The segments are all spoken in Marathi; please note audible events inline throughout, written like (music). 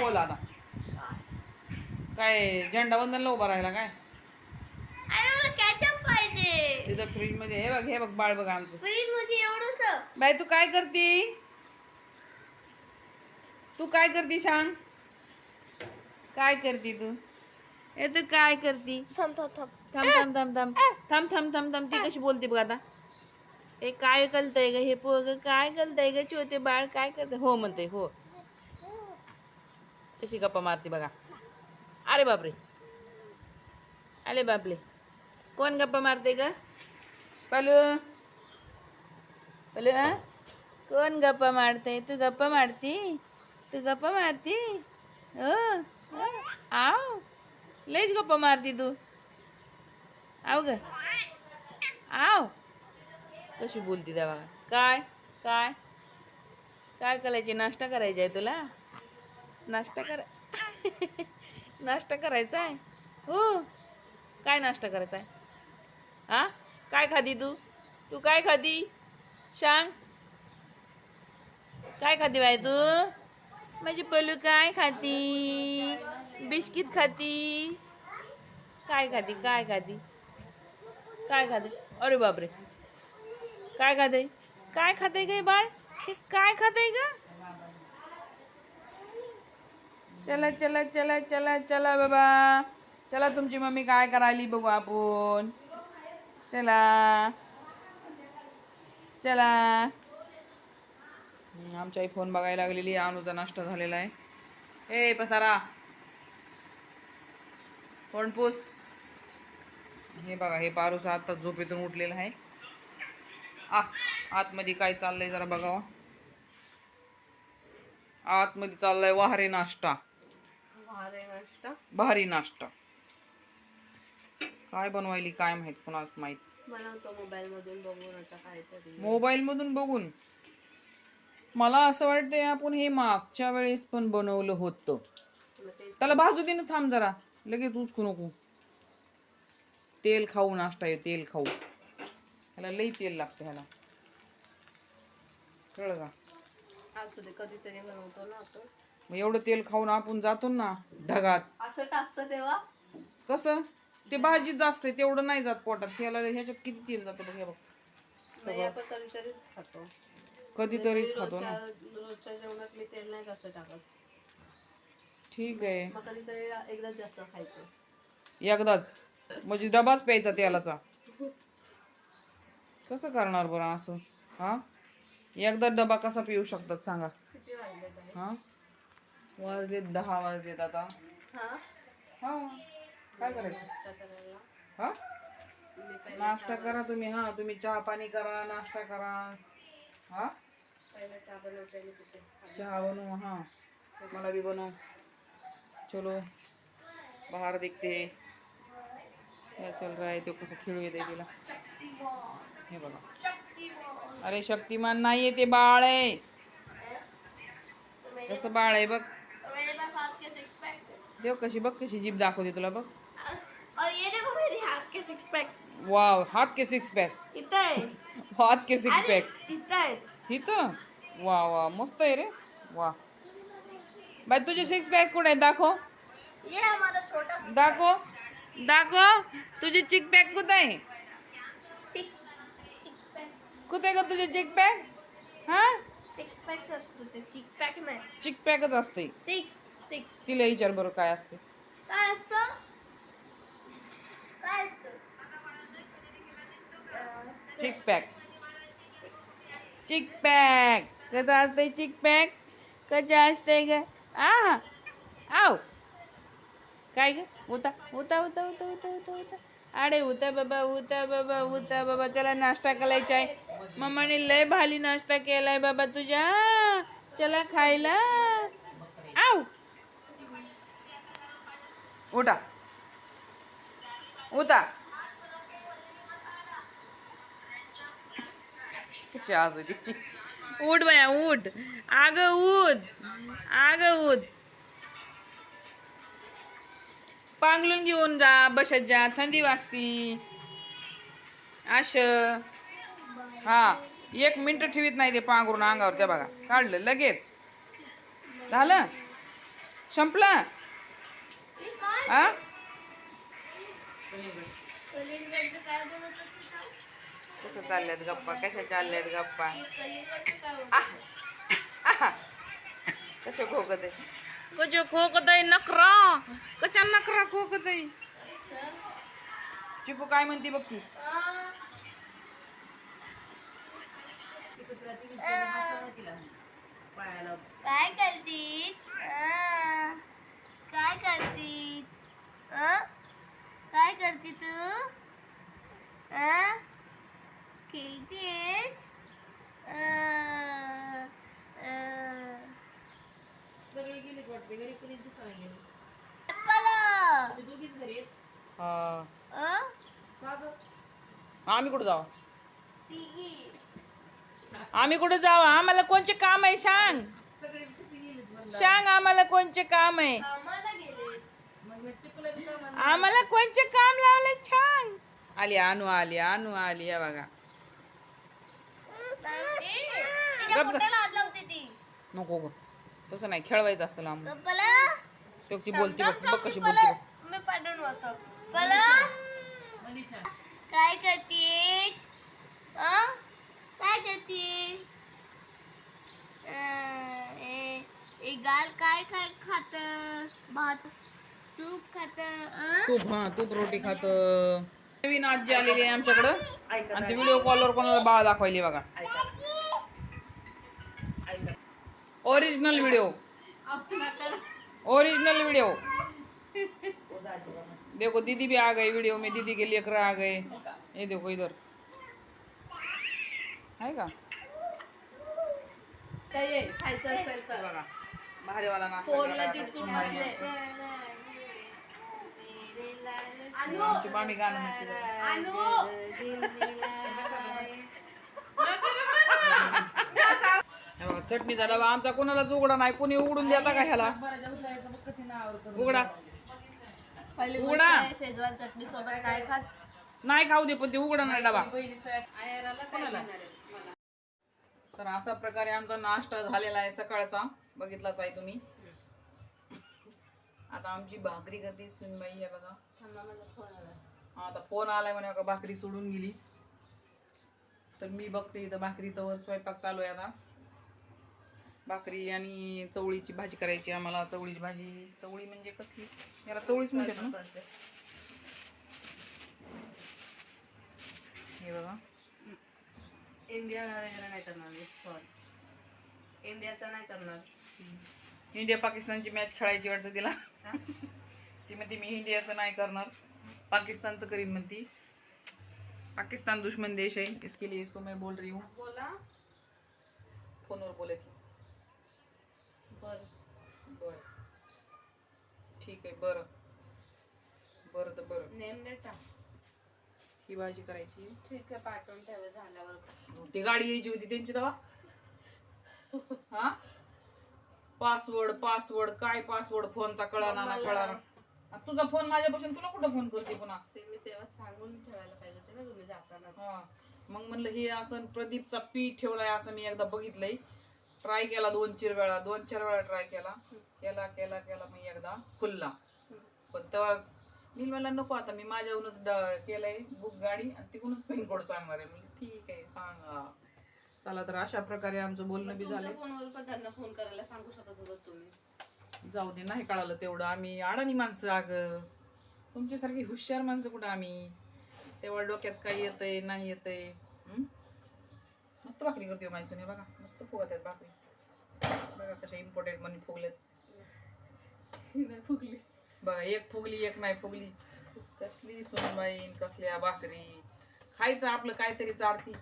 बोल आता. काय झेंडा वंदनला उभा राहिला काय? अरे मला कॅचअप पाहिजे. तिथं फ्रीजमध्ये हे बघ हे बघ बाळ बघ आमचं. फ्रीजमध्ये एवढंस बाई तू काय करती? तू काय करती सांग? काय करती तू? ए तू काय करती? थांब थांब थांब. थांब थांब थांब थांब. थांब थांब थांब थांब. ती कशी बोलते बघ आता. ए काय कळतंय ग? हे पोग काय कळतंय ग? छोटे बाळ काय करते हो म्हणते हो. कशी गप्पा मारते बघा. अरे बापरे. अरे बापरे. कोण गप्पा मारते ग? पलू? पलू कोण गप्पा मारते? तू गप्पा मारती? तू गप्पा मारती? हो? आव. लयच गप्पा मारती तू. आव ग. आव. कशी बोलती त्या बघा काय? काय? काय करायची? नाश्ता करायचा आहे तुला? नाश्ता करा (laughs) नाश्ता करायचा आहे? हो. काय नाश्ता करायचा आहे? हा? काय खाती तू? तू काय खाती सांग. काय खाती बाय तू? माझी पलू काय खाती? बिस्किट खाती? काय खाती? काय खाती? काय खाते? अरे बापरे. काय खाते? काय खाते काय बाळ? हे काय खाते का चला चला चला चला चला बाबा. चला तुमची मम्मी काय करायली बघू आपण. चला. चला. हम्म, आमची आई फोन बघायला लागलेली आहे. अनुचा नाश्ता झालेला आहे. ए पसारा. तोंडपूस हे बघा हे पारूस आता झोपेतून उठलेलं आहे. आ आतमध्ये काय चाललंय जरा बघावा. आतमध्ये चाललाय वाहरे नाश्ता. भारी नाश्ता. काय बनवायली काय माहीत कोणाच माहीत. मोबाईल मधून बघून मोबाईल मधून बघून. मला असं वाटतंय आपण हे मागच्या वेळेस पण बनवलं होतं. त्याला भाजू दे ना थांब जरा. लगेच उचकू नको. तेल खाऊ नाश्ता आहे तेल खाऊ. ह्याला लई तेल लागतं ह्याला. कळलं का? कधीतरी बनवतो ना आपण. मग एवढं तेल खाऊन आपण जातो ना ढगात. असं टाकतं तेव्हा? कसं? ते भाजीत जास्त आहे तेवढं नाही जात पोटात. त्याला ह्याच्यात किती तेल जातं बघ हे बघ. म्हणजे आपण कधीतरीच खातो. कधीतरीच खातो ना. रोजच्या रोजच्या जेवणात मी तेल नाही जास्त टाकत. ठीक आहे. मग कधीतरी एकदाच जास्त खायचं. एकदाच? म्हणजे डबाच प्यायचा तेलाचा? कसं करणार बरं असं? हा? एकदा डबा कसा पिऊ शकतात सांगा. किती वाजले काय हा? वाजलेत दहा वाजलेत आता. हा? हा. काय करायचं? हा? नाश्ता करा तुम्ही हा. तुम्ही चहा पाणी करा नाश्ता करा. हा? पहिला चहा बनव हाँ. मला भी बनव. चलो. बाहर देखते. क्या चल रहा है? तो कसं खेळू येते तिला. हे बघा. अरे शक्तिमान नाही ते बाळ आहे. कसं बाळ आहे बघ. के सिक्स पैक्स है कशी बघ कशी जीभ दाखवते तुला बघ. और ये देखो मेरे हाथ के सिक्स पैक्स वाव हात के सिक्स पॅक इतना है हात के सिक्स पॅक इतना है इथं? वा वा मस्त आहे रे. वा बाय तुझे सिक्स पॅक कुठे आहे दाखव. ये हमारा छोटा सा दाखव. दाखव. तुझे चिक पॅक कुठं आहे? सिक्स सिक्स पैक कुठे आहे का तुझे चिक पॅक हा? सिक्स पैक्स असतो ते. चिक पॅक नाही. चिक पॅकच असते सिक्स सिक्स तिला विचार बरं काय असते. काय असतं? काय असतं? चिक पॅक चिक पॅक कसं असतंय चिक पॅक कसं असतंय ग? आ आव. काय ग? उता उता उता उता उता उता उता. अरे उता बाबा उता बाबा उता बाबा. चला नाश्ता करायचा आहे. मम्माने लय भाली नाश्ता केलाय बाबा तुझ्या. चला खायला. आव. उठा. उठा कशी आज होती उठ बाया उठ. आग उठ आग उठ पांगलून घेऊन जा बसत जा थंडी वाजती. अश हा एक मिनिट ठेवीत नाही ते पांघरून अंगावर त्या बघा. काढलं लगेच. झालं? संपलं? हे? कसं चालल्यात गप्पा? कशा चालल्यात गप्पा. कशा खोकत आहे? कशा खोकत आहे? नकरा कशा नकरा खोकत आहे? चिकू काय म्हणते बघ ती? काय करतीस आ, काय करतीस काय करती तू? आ? खेळतीस. हा. आम्ही कुठं जाऊ. आम्ही कुठं जाऊ आम्हाला कोणचे काम आहे? सांग. सांग आम्हाला कोणचे काम आहे? आम्हाला कोणचे काम लावले? सांग आली अनु आली अनु आली या बघा. नको गं. तसं नाही खेळवायचं असतं लांब. तो ती बोलते बघ बघ कशी बोलते काय करतीस? अ? काय ए गाल काय काय खात? भात. तूप खात अं? तूप हा तूप रोटी खात. नवीन आजी आलेली आहे आमच्याकडं. आणि ते व्हिडिओ कॉलवर कोणाला बाळ दाखवायली बघा. ओरिजिनल व्हिडिओ ओरिजिनल वीडियो देखो दीदी भी आ गई वीडियो में. दीदी के लेकर आ गए. ये देखो इधर. है का? भारी वाला नाश्ता आमची मामी गाणं म्हणते बघा, चटणीचा डबा आमचा कोणालाच उघडा नाही. कोणी उघडून देता का ह्याला? उघडा. उघडा. शेजवान चटणी सोबत काय खात? नाही खाऊ दे पण ते उघडा नाही डबा. तर अशा प्रकारे आमचा नाश्ता झालेला आहे सकाळचा. बघितलाच आहे तुम्ही. आता आमची भाकरी करते सुनबाई आहे बघा. हा, आता फोन आलाय म्हणे बघा भाकरी सोडून गेली. तर मी बघते इथं भाकरी तवर स्वयंपाक चालू आहे आता. भाकरी आणि चवळीची भाजी करायची आम्हाला. चवळीची भाजी चवळी म्हणजे कसली? याला चवळीच म्हणतात ना. हे बघा. इंडिया नाही करणार सॉरी इंडियाचा नाही करणार. इंडिया पाकिस्तानची मॅच खेळायची वाटतं तिला. ती म्हणते मी इंडियाचं नाही करणार. पाकिस्तानचं करीन म्हणती. पाकिस्तान दुश्मन देश है इसके लिए इसको मैं बोल रही हूँ. बोला. फोनवर बोले बर. बर. ठीक आहे बरं. बरं तर बरं. नेम डेटा ही भाजी करायची ठीक आहे पाठवून ठेवा झाल्यावर. ती गाडी यायची होती त्यांची तेव्हा. हा? पासवर्ड पासवर्ड काय पासवर्ड? फोनचा कळाना ना कळाना. आता तुझा फोन माझ्यापासून तुला कुठं फोन करते पुन्हा? मी तेव्हा सांगून ठेवायला पाहिजे होते ना तुम्ही जाताना हा. मग म्हणलं हे असं प्रदीपचा पीठ ठेवलाय असं मी एकदा बघितलंय. ट्राय केला दोन चार वेळा दोन चार वेळा ट्राय केला. केला केला केला मी एकदा फुलला पण तेव्हा मी म्हणला नको आता मी माझ्याहूनच केलंय बुक गाडी आणि तिकडूनच पिन कोड सांगणार आहे. म्हणजे ठीक आहे सांगा. चला तर अशा प्रकारे आमचं बोलणं बी झालंय. फोनवर पण त्यांना फोन करायला सांगू शकत होता तुम्ही. जाऊ दे नाही कळालं तेवढं. आम्ही अडाणी माणसं अग तुमच्यासारखी हुशार माणसं कुठं आम्ही? तेव्हा डोक्यात काय येतंय नाही येतंय? मस्त भाकरी करते सुने बघा. मस्त फुगत आहेत भाकरी. बघा कशा इम्पॉर्टंट मनी फुगलेत. फुगली. बघा एक फुगली एक नाही फुगली. कसली सोनबाईन कसल्या भाकरी. खायचं आपलं काहीतरी चारती.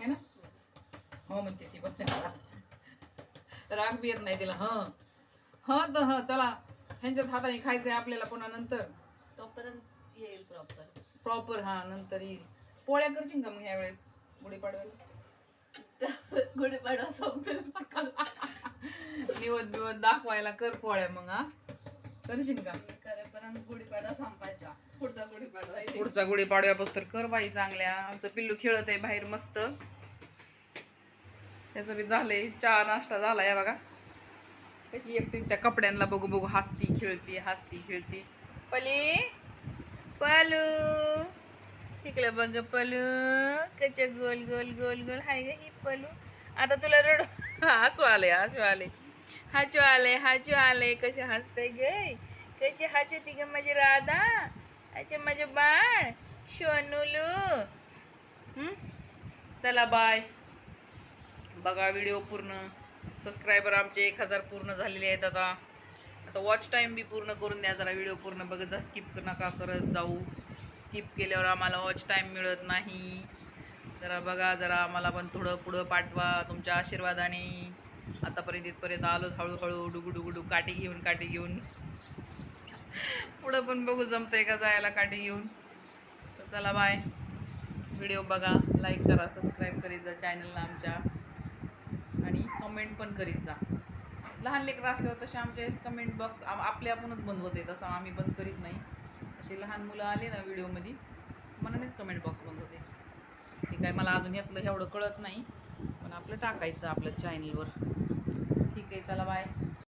है ना? हो म्हणते ती बघ राग बी येत नाही तिला हं. हं तर हं चला. ह्यांच्याच हाताने खायचंय आपल्याला पुन्हा नंतर. तोपर्यंत येईल प्रॉपर प्रॉपर हा नंतर येईल. पोळ्या करशील का मग ह्या वेळेस गुढीपाडव्याला? (laughs) गुढीपाडवा संपेल. (laughs) निवत बिवत दाखवायला कर पोळ्या मग हा. करशील का? करेपर्यंत गुढीपाडवा संपायचा. पुढचा गुढीपाडवा येईल. पुढचा गुढीपाडव्यापासून तर कर बाई चांगल्या. आमचं पिल्लू खेळत आहे बाहेर मस्त. त्याचं बी झालंय. चहा नाश्ता झालाय बघा. कशी एकटीच त्या कपड्यांना बघू बघू हसती खेळती हसती खेळती. पली पलू. इकडे बघ पलू. कच गोल गोल गोल गोल. हाय ग ही पलू. आता तुला रड. हसू आले हसू आले हाचू आले हाचू आले कसे हसते गे कसे हाचे ती ग माझे राधा. अच्छा माझे बाळ. सोनूलू चला बाय. बघा व्हिडिओ पूर्ण. सबस्क्रायबर आमचे एक हजार पूर्ण झालेले आहेत आता. आता वॉच टाईम बी पूर्ण करून द्या जरा व्हिडिओ पूर्ण बघत जा. स्किप नका करत जाऊ. स्किप केल्यावर आम्हाला वॉच टाईम मिळत नाही. जरा बघा जरा आम्हाला पण थोडं पुढं पाठवा तुमच्या आशीर्वादाने. आतापर्यंत इथपर्यंत आलो हळूहळू डुगू डुगू काठी घेऊन काठी घेऊन. पुढं पण बघू जमतंय का जायला काठी घेऊन. तर चला बाय व्हिडिओ बघा लाईक करा सबस्क्राईब करीत जा चॅनलला आमच्या. आणि कमेंट पण करीत जा. लहान लेकरं असल्यावर तसे आमचे कमेंट बॉक्स आपले आपणच बंद होते तसं आम्ही बंद करीत नाही. असे लहान मुलं आले ना व्हिडिओमध्ये मनानेच कमेंट बॉक्स बंद होते. ते काय मला अजून यातलं एवढं कळत नाही पण आपलं टाकायचं आपलं चॅनलवर ठीक आहे चला बाय